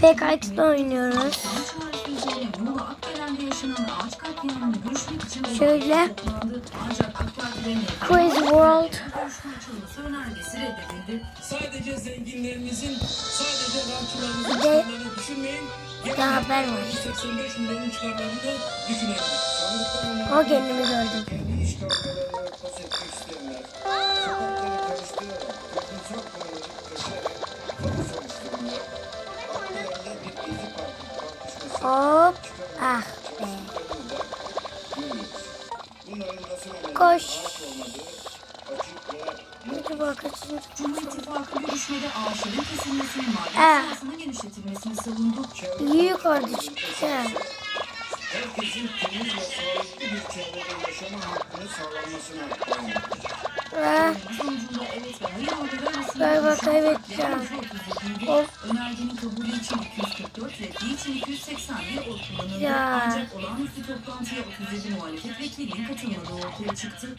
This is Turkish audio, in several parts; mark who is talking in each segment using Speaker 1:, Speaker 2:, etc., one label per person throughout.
Speaker 1: PKX'de oynuyoruz. Şöyle. Crazy World.
Speaker 2: Sadece zenginlerimizin, sadece çıkarlarını düşünmeyin.
Speaker 1: Daha haber var.
Speaker 2: 85 milyonun çıkarlarını da düşünelim. Sandıktan
Speaker 1: O kendimi gördüm. Ah be. Koş. Acaba kaçıncı?
Speaker 3: Cumhur İttifakı görüşmede ağaçların kesilmesini,
Speaker 1: Ah.
Speaker 3: sahasının genişletilmesini savundu.
Speaker 1: İyi yukarıda çıktı.
Speaker 2: herkesin temiz ve sağlıklı bir çevrede yaşama hakkını sağlanmasına.
Speaker 1: Ah, Galiba kaybedeceğim.
Speaker 3: partilerin %37,
Speaker 1: Of.
Speaker 3: Önergenin kabulü için 244, reddi için 281 oy kullanıldı.
Speaker 1: Ya.
Speaker 3: Ancak olağanüstü toplantıya 37 muhalefet vekilinin katılmadığı ortaya çıktı.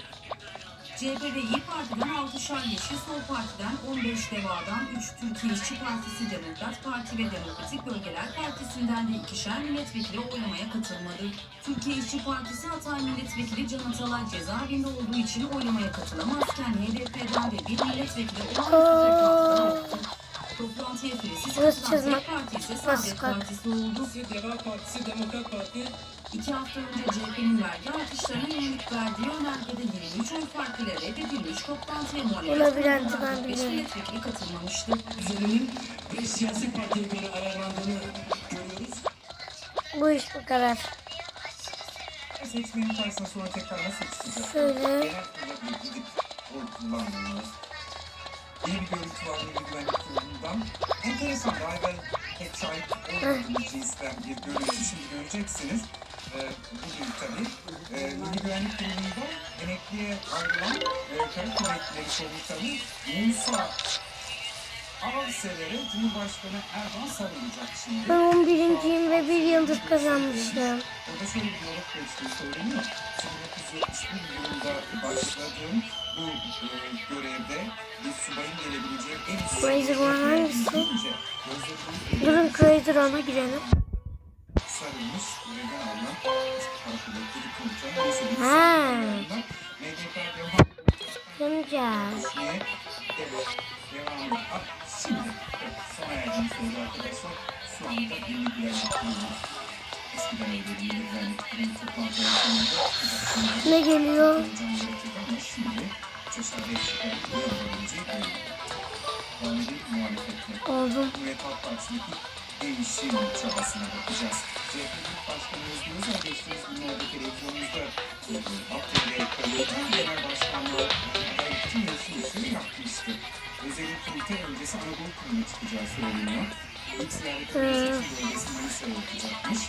Speaker 3: CHP ve İYİ Parti'den 6'şar Yeşil Sol Parti'den 15 Deva'dan 3 Türkiye İşçi Partisi, Demokrat Parti ve Demokratik Bölgeler Partisi'nden de ikişer milletvekili oylamaya katılmadı. Türkiye İşçi Partisi Hatay Milletvekili Can Atalay cezaevinde olduğu için oylamaya katılamazken HDP'den de bir milletvekili olan toplantıdan oldu. Katılan
Speaker 1: çizmek.
Speaker 3: tek parti ise
Speaker 1: Burası
Speaker 3: Saadet. Partisi oldu.
Speaker 2: Deva Partisi, Demokrat Parti
Speaker 3: İki hafta önce CHP'nin vergi artışlarına yönelik verdiği önergede 23 oy farkıyla reddedilmiş toplantıya muhalefet
Speaker 1: ben
Speaker 3: beş
Speaker 1: biliyorum.
Speaker 3: milletvekili katılmamıştı.
Speaker 2: üzerinin bir siyasi partiye göre ayarlandığını görüyoruz.
Speaker 1: Bu iş bu kadar.
Speaker 2: Seçmenin karşısına sonra tekrar nasıl çıkacak?
Speaker 1: Şöyle.
Speaker 2: Genel kurula bir gidip oy kullanmıyoruz. İyi bir görüntü var Milli Güvenlik Kurulu'ndan. Enteresan evvel pek şahit olmadığımız cinsten bir görüntü şimdi göreceksiniz. Ee, bugün tabii. Ee, Milli Güvenlik Kurulu'nda emekliye ayrılan e, Kara Kuvvetleri Komutanı Musa Avsever'e Cumhurbaşkanı Erdoğan sarılacak şimdi.
Speaker 1: Ben 11.yim ve bir yıldız kazanmışım.
Speaker 2: Orada şöyle bir diyalog geçtiği söyleniyor. 1971 yılında başladığım bu e, görevde bir subayın gelebileceği en üst
Speaker 1: Crazy One hangisi?
Speaker 2: Görünce gözlerinin
Speaker 1: Durun Crazy Run'a girelim.
Speaker 2: sarılmış görevden alınan sarılmasından MDK devam devam Şimdi
Speaker 1: Ne geliyor? Oldum.
Speaker 2: Halk Partisi'ndeki değişim çabasına bakacağız. CHP Grup Başkanı Özgür Özel geçtiğimiz günlerde televizyonumuzda e, Akdeniz Kayı'da genel başkanlığı aday için yarışmışlığı yapmıştı. Özellikle kurultay öncesi Anadolu kuruluna çıkacağı söyleniyor. İlk ziyaretinde seçim bölgesi Manisa'ya yapacakmış.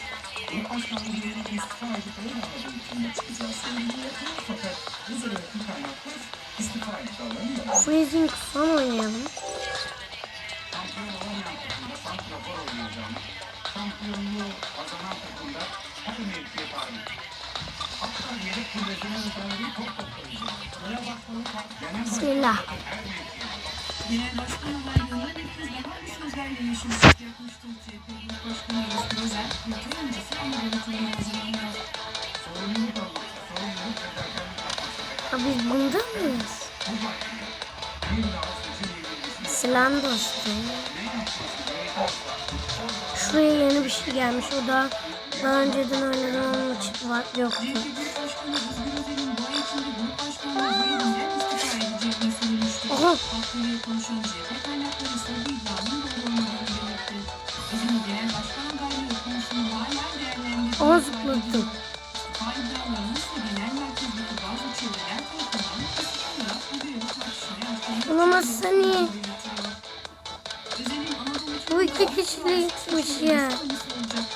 Speaker 2: Grup başkanlığı görevine istifa edip öyle Anadolu kuruluna çıkacağı söyleniyor. Fakat bu sene yakın kaynaklar istifa iddialarını yapıyor.
Speaker 1: Freezing son oynayalım.
Speaker 2: Yapması.
Speaker 1: Ha biz bunda mıyız? Selam dostum. Şuraya yeni bir şey gelmiş. O da daha önceden oynadığım için var, yoktu. Aha.
Speaker 3: Hakkıyla konuşan CHP kaynakları ise bu iddianın doğru olmadığını belirtti. Özel'in genel başkan adaylığı konusunu hala değerlendiriyor.
Speaker 1: Onu zıplattım.
Speaker 3: İstifa iddialarının ise genel merkezdeki bazı çevreler tarafından kısıtlayarak bu tartışmaya açılması
Speaker 1: Olamazsa niye? Bu iki kişilikmiş ya.
Speaker 3: Manisa olacak.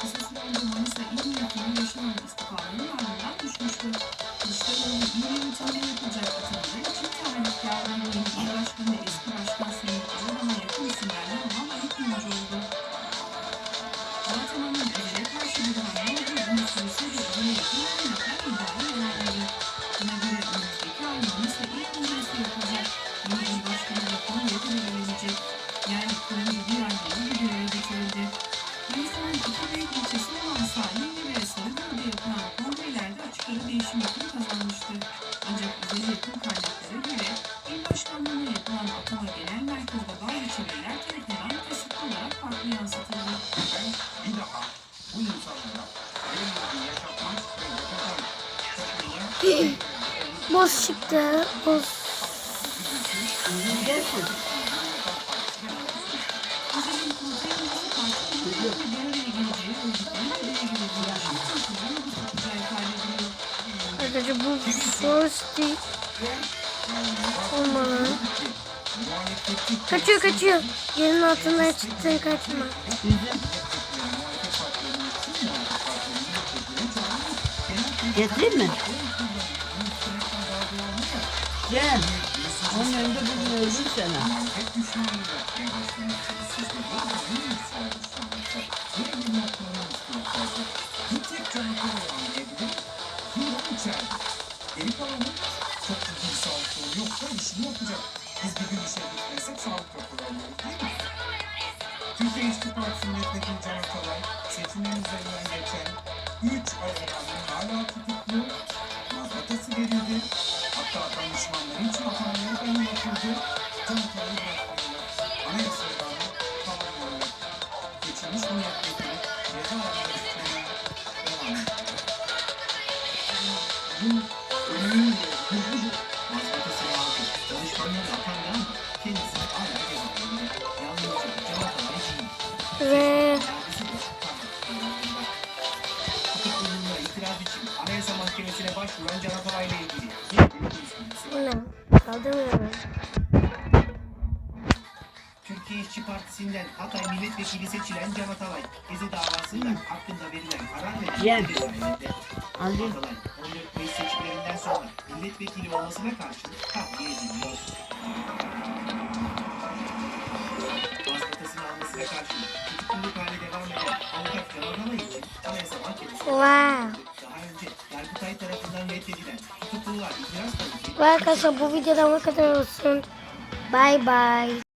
Speaker 3: yakın kaynaklara göre il başkanlığına yapılan atama genel merkezde bazı çevreler tarafından kasıtlı olarak farklı yansıtıldı.
Speaker 2: Ben bir daha bu insanlara benimle yaşatmak ve yaşatan
Speaker 1: Boz çıktı. Boz. Arkadaşlar bu first olmalı. Kaçıyor kaçıyor. Yerin altından çıktı kaçma.
Speaker 4: Getireyim mi? Gel. Onun önünde bunu öldür sana.
Speaker 2: bir. Bir tek canavar anlayabilir. Bir o içeride. Geri kalanı çok bir sağlık sorunu yoksa işini yapacak. Biz bir gün işe gitmezsek sağlık raporu alıyoruz değil mi? Türkiye İşçi Partisi Milletvekili Can Atalay, seçimlerin üzerinden geçen 3 ay rağmen hala tutuklu, mazbatası verildi. Hatta danışmanları için hataneye dayanı yapıldı. Can Atalay'ı bırakmıyorlar. Anayasaya rağmen tamamlıyorlar. Geçilmiş milletvekili ceza istemeye devam ediyor. Bu Partisi'nden Hatay Milletvekili seçilen Can Atalay, Gezi davasında hakkında verilen karar ve
Speaker 4: Gel.
Speaker 2: cezaevinde. Atalay, 14 Mayıs seçimlerinden sonra milletvekili olmasına karşın tahliye ediliyor. Mazbatasını almasına karşın tutukluluk hali devam eden avukat Can Atalay için Anayasa Mahkemesi
Speaker 1: Wow.
Speaker 2: daha önce Yargıtay tarafından reddedilen tutukluluğa itiraz talebi
Speaker 1: Ve arkadaşlar bu videodan bu kadar olsun. Bye bye.